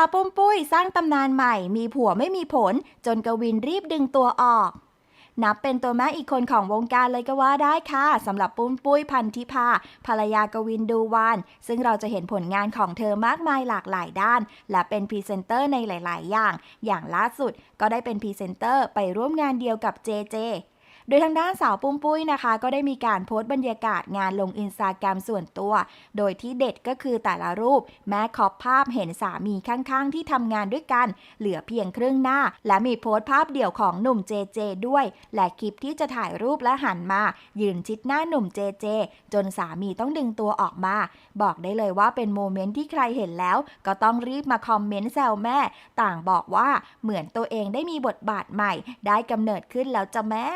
าวปุ้มปุ้ยสร้างตำนานใหม่ มีผัวไม่มีผล จนกวินรีบดึงตัวออก นับเป็นตัวแม่อีกคนของวงการเลยก็ว่าได้ค่ะสำหรับปุ้มปุ้ยพันธิพาภรรยากวินดูวานซึ่งเราจะเห็นผลงานของเธอมากมายหลากหลายด้าน และเป็นพรีเซนเตอร์ในหลาย ๆ อย่าง อย่างล่าสุดก็ได้เป็นพรีเซนเตอร์ไปร่วมงานเดียวกับเจเจ โดยทางด้านสาวปุ้มปุ้ยนะคะ ก็ได้มีการโพสต์บรรยากาศงานลงอินสตาแกรมส่วนตัว โดยที่เด็ดก็คือแต่ละรูป แม้ขอบภาพเห็นสามีข้างๆ ที่ทำงานด้วยกัน เหลือเพียงครึ่งหน้า และมีโพสต์ภาพเดี่ยวของหนุ่มเจเจด้วย และคลิปที่จะถ่ายรูปและหันมา ยืนชิดหน้าหนุ่มเจเจ จนสามีต้องดึงตัวออกมา บอกได้เลยว่าเป็นโมเมนต์ที่ใครเห็นแล้ว ก็ต้องรีบมาคอมเมนต์แซวแม่ ต่างบอกว่าเหมือนตัวเองได้มีบทบาทใหม่ ได้กำเนิดขึ้นแล้วจ้ะแม่